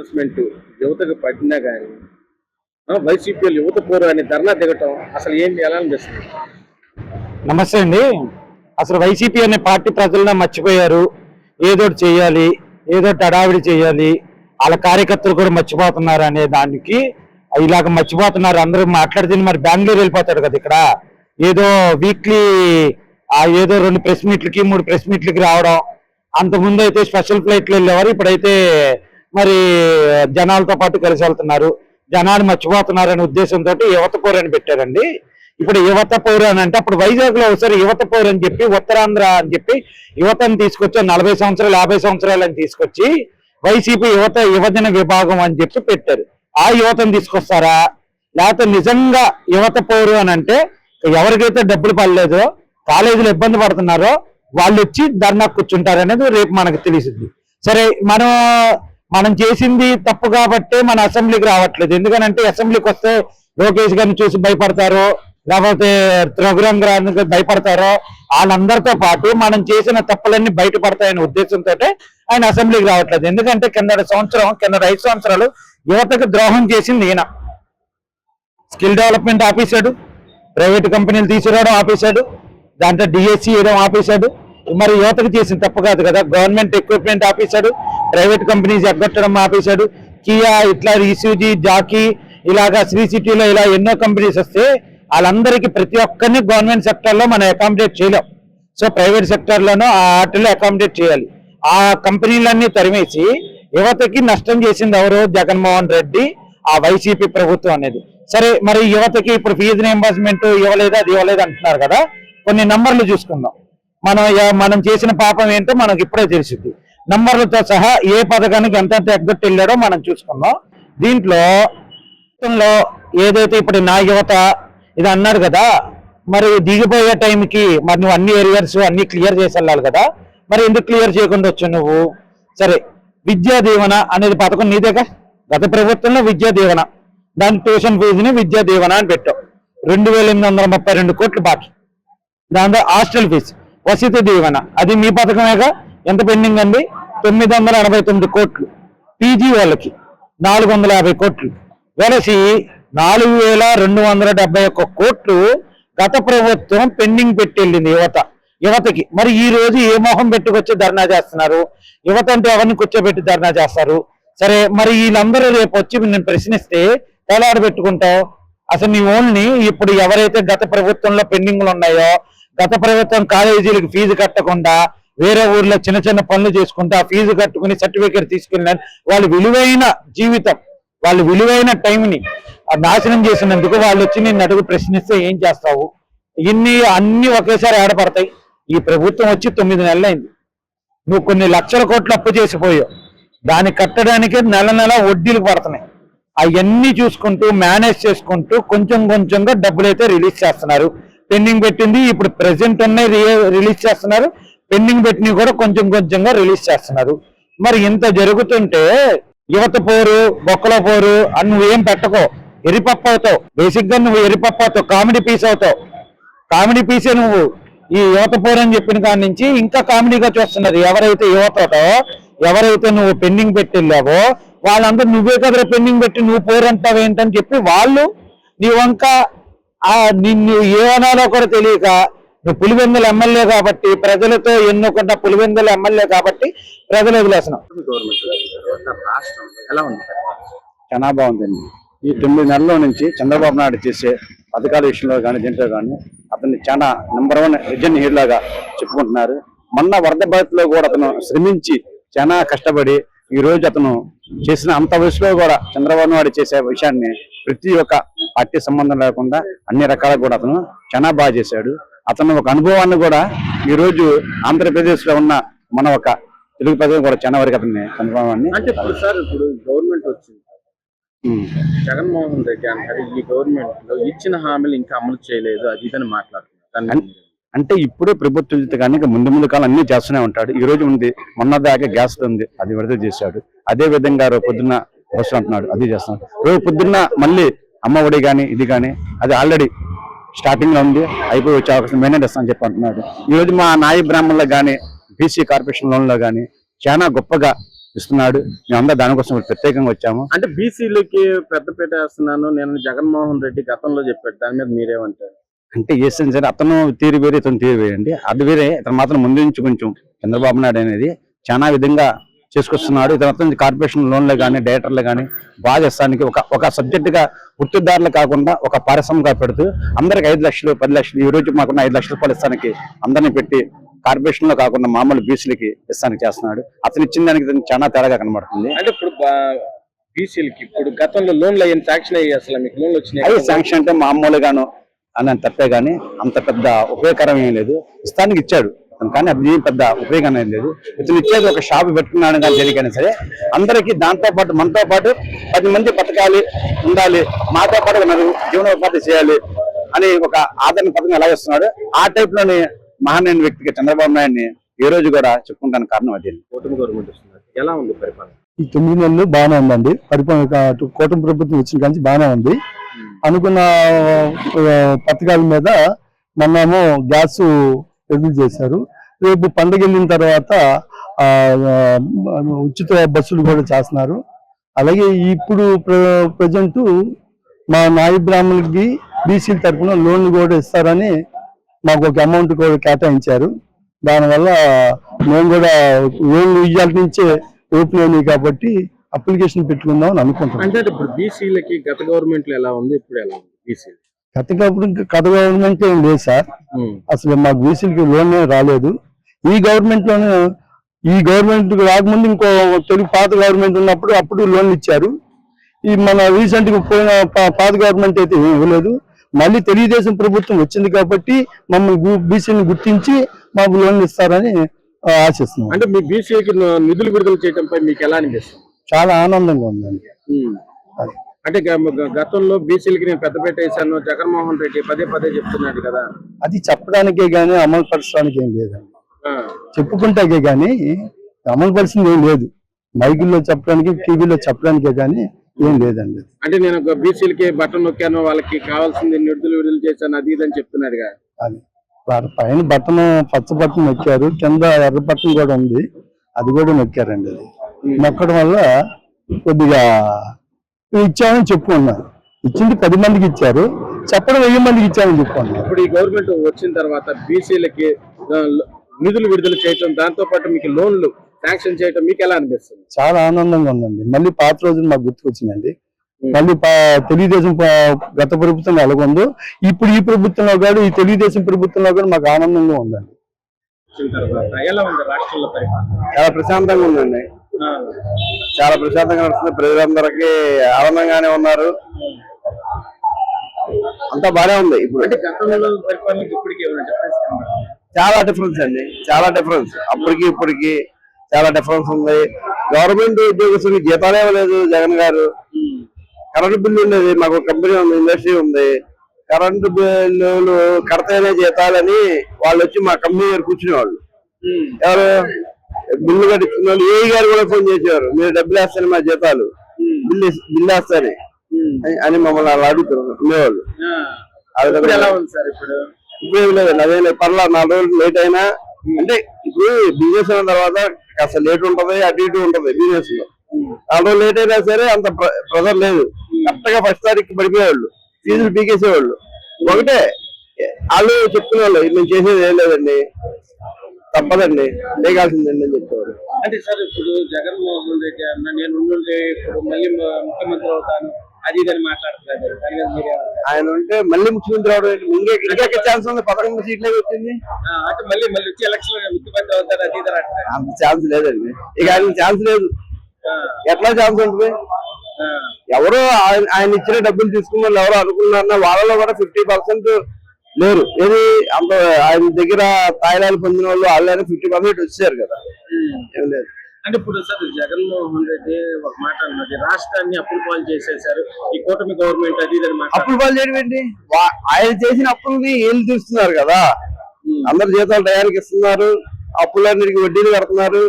Enforcement యువతకు పట్టినా కానీ వైసీపీలు యువత పోరు ధర్నా దిగటం అసలు ఏంటి ఎలా అనిపిస్తుంది? నమస్తే అండి. అసలు వైసీపీ అనే పార్టీ ప్రజలను మర్చిపోయారు. ఏదో ఒకటి చేయాలి ఏదో ఒకటి హడావిడి చేయాలి వాళ్ళ కార్యకర్తలు కూడా మర్చిపోతున్నారు అనే దానికి ఇలాగ మర్చిపోతున్నారు. అందరూ మాట్లాడితే మరి బెంగళూరు వెళ్ళిపోతాడు కదా ఇక్కడ. ఏదో వీక్లీ ఆ ఏదో రెండు ప్రెస్ మీట్లకి మూడు ప్రెస్ మీట్లకి రావడం. అంతకుముందు ముందు అయితే స్పెషల్ ఫ్లైట్లు వెళ్ళేవారు ఇప్పుడైతే మరి జనాలతో పాటు కలిసి వెళ్తున్నారు. జనాలు మర్చిపోతున్నారనే ఉద్దేశంతో యువత అని పెట్టారండి. ఇప్పుడు యువత పౌరు అని అంటే అప్పుడు వైజాగ్లో ఒకసారి యువత పౌరు అని చెప్పి ఉత్తరాంధ్ర అని చెప్పి యువతను తీసుకొచ్చి నలభై సంవత్సరాలు యాభై సంవత్సరాలు అని తీసుకొచ్చి వైసీపీ యువత యువజన విభాగం అని చెప్పి పెట్టారు. ఆ యువతను తీసుకొస్తారా? లేకపోతే నిజంగా యువత పౌరు అని అంటే ఎవరికైతే డబ్బులు పడలేదో కాలేజీలో ఇబ్బంది పడుతున్నారో వాళ్ళు వచ్చి ధర్నా కూర్చుంటారు అనేది రేపు మనకు తెలిసింది సరే మనం మనం చేసింది తప్పు కాబట్టే మన అసెంబ్లీకి రావట్లేదు. ఎందుకనంటే అసెంబ్లీకి వస్తే లోకేష్ గారిని చూసి భయపడతారు లేకపోతే రఘురాం గారికి భయపడతారో వాళ్ళందరితో పాటు మనం చేసిన తప్పులన్నీ బయటపడతాయనే ఉద్దేశంతో ఆయన అసెంబ్లీకి రావట్లేదు. ఎందుకంటే కింద సంవత్సరం కింద ఐదు సంవత్సరాలు యువతకు ద్రోహం చేసింది ఈయన. స్కిల్ డెవలప్మెంట్ ఆపేశాడు ప్రైవేట్ కంపెనీలు తీసుకురావడం ఆపేశాడు దాంట్లో డిఎస్సి వేయడం ఆపేశాడు. మరి యువతకు చేసిన తప్పు కాదు కదా గవర్నమెంట్ ఎక్విప్మెంట్ ఆపేశాడు. ప్రైవేట్ కంపెనీస్ ఎగ్గొట్టడం ఆపేశాడు. కియా ఇట్లా ఈసూజీ జాకీ ఇలాగా శ్రీ సిటీలో ఇలా ఎన్నో కంపెనీస్ వస్తే వాళ్ళందరికీ ప్రతి ఒక్కరిని గవర్నమెంట్ సెక్టర్లో మనం అకామిడేట్ చేయలేం. సో ప్రైవేట్ సెక్టర్లోనూ ఆ వాటిలో అకామిడేట్ చేయాలి. ఆ కంపెనీలన్నీ తరిమేసి యువతకి నష్టం చేసింది ఎవరు? జగన్మోహన్ రెడ్డి ఆ వైసీపీ ప్రభుత్వం అనేది. సరే మరి యువతకి ఇప్పుడు ఫీజు రియంబర్స్మెంట్ ఇవ్వలేదు? అది ఇవ్వలేదు అంటున్నారు కదా. కొన్ని నంబర్లు చూసుకుందాం. మనం మనం చేసిన పాపం ఏంటో మనకి ఇప్పుడే తెలిసింది నంబర్లతో సహా ఏ పథకానికి ఎంత ఎగ్గొట్టి వెళ్ళాడో మనం చూసుకుందాం. దీంట్లో మొత్తంలో ఏదైతే ఇప్పుడు నా యువత ఇది అన్నారు కదా మరి దిగిపోయే టైంకి మరి నువ్వు అన్ని ఏరియాస్ అన్ని క్లియర్ చేసి వెళ్ళాలి కదా మరి ఎందుకు క్లియర్ చేయకుండా వచ్చావు నువ్వు? సరే విద్యా దీవెన అనేది పథకం నీదేగా గత ప్రభుత్వంలో విద్యా దీవెన. దాని ట్యూషన్ ఫీజుని విద్యా దీవెన అని పెట్టావు రెండు వేల ఎనిమిది వందల ముప్పై రెండు కోట్లు బాకీ. దాంతో హాస్టల్ ఫీజు వసతి దీవెన. అది మీ పథకమేగా? ఎంత పెండింగ్ అండి? తొమ్మిది వందల ఎనభై తొమ్మిది కోట్లు. పీజీ వాళ్ళకి నాలుగు వందల యాభై కోట్లు. వెలసి నాలుగు వేల రెండు వందల డెబ్బై ఒక్క కోట్లు గత ప్రభుత్వం పెండింగ్ పెట్టెళ్ళింది యువత. యువతకి మరి ఈ రోజు ఏ మొహం పెట్టుకొచ్చి ధర్నా చేస్తున్నారు? యువత అంటే ఎవరిని కూర్చోబెట్టి ధర్నా చేస్తారు? సరే మరి వీళ్ళందరూ రేపు వచ్చి నేను ప్రశ్నిస్తే తేలాడ పెట్టుకుంటావు? అసలు నీ ఓన్లీ ఇప్పుడు ఎవరైతే గత ప్రభుత్వంలో పెండింగ్లు ఉన్నాయో గత ప్రభుత్వం కాలేజీలకు ఫీజు కట్టకుండా వేరే ఊర్లో చిన్న చిన్న పనులు చేసుకుంటూ ఆ ఫీజు కట్టుకుని సర్టిఫికేట్ తీసుకెళ్ళిన వాళ్ళు విలువైన జీవితం వాళ్ళు విలువైన టైంని నాశనం చేసినందుకు వాళ్ళు వచ్చి నేను అడుగు ప్రశ్నిస్తే ఏం చేస్తావు? ఇన్ని అన్ని ఒకేసారి ఆడపడతాయి. ఈ ప్రభుత్వం వచ్చి తొమ్మిది నెలలైంది నువ్వు కొన్ని లక్షల కోట్లు అప్పు చేసిపోయావు. దాన్ని కట్టడానికి నెల నెల వడ్డీలు పడుతున్నాయి. అవన్నీ చూసుకుంటూ మేనేజ్ చేసుకుంటూ కొంచెం కొంచెంగా డబ్బులు అయితే రిలీజ్ చేస్తున్నారు. పెండింగ్ పెట్టింది ఇప్పుడు ప్రెసెంట్ ఉన్నాయి రిలీజ్ చేస్తున్నారు. పెండింగ్ పెట్టినవి కూడా కొంచెం కొంచెంగా రిలీజ్ చేస్తున్నారు. మరి ఇంత జరుగుతుంటే యువత పోరు బొక్కల పోరు అని నువ్వేం పెట్టకో. ఎరిపప్ప అవుతావు బేసిక్గా నువ్వు ఎరిపప్ప అవుతావు కామెడీ పీస్ అవుతావు. కామెడీ పీసే నువ్వు. ఈ యువత పోరు అని చెప్పిన కాడి నుంచి ఇంకా కామెడీగా చూస్తున్నారు. ఎవరైతే యువతతో ఎవరైతే నువ్వు పెండింగ్ పెట్టి వెళ్ళావో వాళ్ళందరూ నువ్వే కదరా పెండింగ్ పెట్టి నువ్వు పోరు అంటావు ఏంటని చెప్పి వాళ్ళు నీ వంక నిన్ను ఏమనాలో కూడా తెలియక పులివెందుల ఎమ్మెల్యే కాబట్టి ప్రజలతో ఎన్నుకున్న పులివెందుల ఎమ్మెల్యే కాబట్టి ప్రజలు ఉంది? చాలా బాగుందండి. ఈ తొమ్మిది నెలల నుంచి చంద్రబాబు నాయుడు చేసే పథకాల విషయంలో కానీ దీంట్లో కానీ అతన్ని చాలా నెంబర్ వన్ రిజన్ హీరోలాగా చెప్పుకుంటున్నారు. మొన్న వరద బాధితులో కూడా అతను శ్రమించి చాలా కష్టపడి ఈ రోజు అతను చేసిన అంత వయసులో కూడా చంద్రబాబు నాయుడు చేసే విషయాన్ని ప్రతి ఒక్క పార్టీ సంబంధం లేకుండా అన్ని రకాలుగా కూడా అతను చాలా బాగా చేశాడు. అతను ఒక అనుభవాన్ని కూడా ఈ రోజు ఆంధ్రప్రదేశ్లో ఉన్న మన ఒక తెలుగు ప్రజలు కూడా చాలా వరకు అతన్ని అనుభవాన్ని అంటే సార్ ఇప్పుడు గవర్నమెంట్ వచ్చింది. జగన్మోహన్ రెడ్డి ఈ గవర్నమెంట్లో ఇచ్చిన హామీలు ఇంకా అమలు చేయలేదు అది ఇదని మాట్లాడుతున్నారు. అంటే ఇప్పుడే ప్రభుత్వం కానీ ముందు ముందు కాలం అన్ని చేస్తూనే ఉంటాడు. ఈ రోజు ఉంది మొన్న దాకా గ్యాస్ ఉంది అది విడుదల చేశాడు. అదే విధంగా రేపు పొద్దున్న అంటున్నాడు అది చేస్తున్నాడు. రేపు పొద్దున్న మళ్ళీ అమ్మ ఒడి కానీ ఇది కానీ అది ఆల్రెడీ స్టార్టింగ్లో ఉంది అయిపోయి వచ్చే అవకాశం మేనే ఇస్తామని చెప్పి అంటున్నాడు. ఈ రోజు మా నాయ బ్రాహ్మణులకు కానీ బీసీ కార్పొరేషన్ లోన్లో కానీ చాలా గొప్పగా ఇస్తున్నాడు. మేమందరం దానికోసం ప్రత్యేకంగా వచ్చాము. అంటే బీసీలకి పెద్దపీట వేస్తున్నాను. నేను జగన్మోహన్ రెడ్డి గతంలో చెప్పాడు. దాని మీద మీరేమంటారు? అంటే చేసింది సరే అతను తీరు వేరే ఇతను తీరు వేరే అండి. అది వేరే ఇతను మాత్రం ముందు నుంచి కొంచెం చంద్రబాబు నాయుడు అనేది చాలా విధంగా చేసుకొస్తున్నాడు. ఇతను కార్పొరేషన్ లోన్లు కానీ డైరెక్టర్లు కానీ బాగా ఇస్తానికి ఒక ఒక సబ్జెక్ట్గా గుర్తుదారులు కాకుండా ఒక పారిశ్రమగా పెడుతూ అందరికి ఐదు లక్షలు పది లక్షలు ఈ రోజు మాకున్న ఐదు లక్షల రూపాయలు ఇస్తానికి అందరినీ పెట్టి కార్పొరేషన్లో కాకుండా మామూలు బీసీలకి ఇస్తానికి చేస్తున్నాడు. అతను ఇచ్చిన దానికి చాలా తేడాగా కనబడుతుంది. అంటే ఇప్పుడు బీసీలకి ఇప్పుడు గతంలో లోన్లు అయ్యింది శాంక్షన్ అయ్యి అసలు? మీకు లోన్లు వచ్చినాయి శాంక్షన్ అంటే మామూలుగాను అని తప్పే కానీ అంత పెద్ద ఉపయోగకరం ఏం లేదు. ఇస్తానికి ఇచ్చాడు. కానీ అది ఏం పెద్ద ఉపయోగం ఏం లేదు. ఇతను ఇచ్చేది ఒక షాప్ పెట్టుకున్నాడు కానీ దేనికైనా సరే అందరికీ దాంతో పాటు మనతో పాటు పది మంది బతకాలి ఉండాలి మాతో పాటు ఉన్నారు జీవనోపాధి చేయాలి అని ఒక ఆదరణ పథకం ఎలా ఇస్తున్నాడు ఆ టైప్లోని మహానీయ వ్యక్తిగా చంద్రబాబు నాయుడిని ఏ రోజు కూడా చెప్పుకుంటానికి కారణం అది. కూటమి గవర్నమెంట్ వస్తున్నారు. ఎలా ఉంది పరిపాలన? ఈ తొమ్మిది నెలలు బాగానే ఉందండి. పరిపాలన కూటమి ప్రభుత్వం వచ్చిన కానీ బాగానే ఉంది. అనుకున్న పథకాల మీద మొన్నేమో గ్యాస్ విడుదల చేశారు. రేపు పండుగ వెళ్ళిన తర్వాత ఉచిత బస్సులు కూడా చేస్తున్నారు. అలాగే ఇప్పుడు ప్రజెంట్ మా నాయ బ్రాహ్మణులకి బీసీల తరఫున లోన్లు కూడా ఇస్తారని మాకు ఒక అమౌంట్ కూడా కేటాయించారు. దానివల్ల మేము కూడా లోన్లు ఇయ్యాల నుంచే ఓపెన్ కాబట్టి అప్లికేషన్ పెట్టుకుందాం అని అనుకుంటున్నాం. అంటే ఇప్పుడు బీసీలకి గత గవర్నమెంట్ ఎలా ఉంది? ఇప్పుడు ఎలా ఉంది? బీసీ గతకప్పుడు కథ గవర్నమెంట్ ఏం లేదు సార్. అసలు మాకు బీసీలకి లోన్ రాలేదు. ఈ గవర్నమెంట్లోనే ఈ గవర్నమెంట్ రాకముందు ఇంకో తెలుగు పాత గవర్నమెంట్ ఉన్నప్పుడు అప్పుడు లోన్లు ఇచ్చారు. ఈ మన రీసెంట్గా పోయిన పాత గవర్నమెంట్ అయితే ఇవ్వలేదు. మళ్ళీ తెలుగుదేశం ప్రభుత్వం వచ్చింది కాబట్టి మమ్మల్ని బీసీని గుర్తించి మాకు లోన్లు ఇస్తారని ఆశిస్తున్నాం. అంటే మీ బీసీలకి నిధులు విడుదల చేయడంపై మీకు ఎలా అనిపిస్తుంది? చాలా ఆనందంగా ఉందండి. అది. అంటే గతంలో బీసీలకి నేను పెద్దపేట వేశాను జగన్మోహన్ రెడ్డి పదే పదే చెప్తున్నాడు కదా. అది చెప్పడానికే గానీ అమలు పరచడానికి ఏం లేదండి చెప్పుకుంటాకే గానీ అమలు పరిచింది ఏం లేదు. మైకుల్లో చెప్పడానికి టీవీలో చెప్పడానికే గానీ ఏం లేదండి. అంటే నేను ఒక బీసీలకి బట్టన్ నొక్కాను వాళ్ళకి కావాల్సింది నిధులు విడుదల చేశాను అది ఇది అని చెప్తున్నాడుగా అది. వారి పైన బట్టను పచ్చ బట్టను నొక్కారు కింద ఎర్ర బట్టన్ కూడా ఉంది అది కూడా నొక్కారండి అది. నొక్కడం వల్ల కొద్దిగా ఇచ్చామని చెప్పుకున్నారు ఇచ్చింది పది మందికి ఇచ్చారు. చెప్పడం వెయ్యి మందికి ఇచ్చామని చెప్పుకున్నారు ఇప్పుడు ఈ గవర్నమెంట్ వచ్చిన తర్వాత బీసీలకి నిధులు విడుదల చేయటం దాంతో పాటు మీకు లోన్లు శాంక్షన్ చేయటం మీకు ఎలా అనిపిస్తుంది? చాలా ఆనందంగా ఉందండి. మళ్ళీ పాత రోజులు మాకు గుర్తుకొచ్చిందండి మళ్ళీ పా- తెలుగుదేశం గత ప్రభుత్వం ఎలాగుందో ఇప్పుడు ఈ ప్రభుత్వంలో కూడా ఈ తెలుగుదేశం ప్రభుత్వంలో కూడా మాకు ఆనందంగా ఉందండి. చాలా ప్రశాంతంగా ఉందండి. చాలా ప్రశాంతంగా నడుస్తుంది. ప్రజలందరికీ ఆనందంగానే ఉన్నారు. అంతా బానే ఉంది ఇప్పుడు? చాలా డిఫరెన్స్ అండి. చాలా డిఫరెన్స్ అప్పటికి ఇప్పటికి చాలా డిఫరెన్స్ ఉంది. గవర్నమెంట్ ఉద్యోగస్తులకి జీతాలే ఇవ్వలేదు జగన్ గారు. కరెంట్ బిల్లు ఉండేది మాకు కంపెనీ ఉంది ఇండస్ట్రీ ఉంది. కరెంటు బిల్లులు కడతేనే జీతాలని వాళ్ళు వచ్చి మా కంపెనీ దగ్గర కూర్చునేవాళ్ళు. ఎవరు? బిల్లు కట్టించుకున్న వాళ్ళు ఏ గారు కూడా ఫోన్ చేసేవారు మీరు డబ్బులు వేస్తాను మా జీతాలు బిల్లు బిల్లు వేస్తాను అని మమ్మల్ని అలా ఉండేవాళ్ళు. ఆ. ఇప్పుడు ఏం లేదండి. అదే పర్లా నాలుగు రోజులు లేట్ అయినా అంటే ఇప్పుడు బిజినెస్ అయిన తర్వాత కాస్త లేట్ ఉంటది అటు ఇటు ఉంటది బిజినెస్లో. నాలుగు రోజులు లేట్ అయినా సరే అంత ప్రెజర్ లేదు. కరెక్ట్గా ఫస్ట్ తారీఖు పడిపోయేవాళ్ళు. ఫీజులు పీకేసేవాళ్ళు. ఒకటే వాళ్ళు చెప్తున్నారు మేము చేసేది ఏం లేదండి. తప్పదండి. లేగాల్సిందండి అని చెప్పేవారు అంటే సార్ ఇప్పుడు జగన్మోహన్ రెడ్డి అన్న నేను ఉండుంటే ఇప్పుడు మళ్ళీ ముఖ్యమంత్రి అవుతాను. అది ఇది అని మాట్లాడుతున్నారు మీద? ఆయన ఉంటే మళ్ళీ ముఖ్యమంత్రి అవడం ఏంటి? ఇంకే ఛాన్స్ ఉంది పదకొండు సీట్లే వచ్చింది. అంటే మళ్ళీ మళ్ళీ వచ్చి ఎలక్షన్ ముఖ్యమంత్రి అవుతారు అది అంత ఛాన్స్ లేదండి. ఇక ఆయన ఛాన్స్ లేదు. ఎట్లా ఛాన్స్ ఉంటుంది? ఎవరో ఆయన ఆయన ఇచ్చిన డబ్బులు తీసుకున్న వాళ్ళు ఎవరో అనుకున్నారన్న వాళ్ళలో కూడా ఫిఫ్టీ పర్సెంట్ లేరు. ఏది అంత ఆయన దగ్గర తాయిలాలు పొందిన వాళ్ళు వాళ్ళైనా ఫిఫ్టీ పర్సెంట్ వచ్చారు కదా. ఉమ్. ఏం లేదు. అంటే ఇప్పుడు సార్ జగన్మోహన్ రెడ్డి ఒక మాట అన్నది. రాష్ట్రాన్ని అప్పులు పాలు చేసేసారు ఈ కూటమి గవర్నమెంట్ అది ఇది మాట్లాడుతున్నారు. అప్పులు పాలు చేయడం ఏంటి? ఆయన చేసిన అప్పుల్ని వీళ్ళు తీస్తున్నారు కదా. అందరు జీతాలు టయానికి ఇస్తున్నారు. అప్పులన్నిటికీ వడ్డీలు కడుతున్నారు.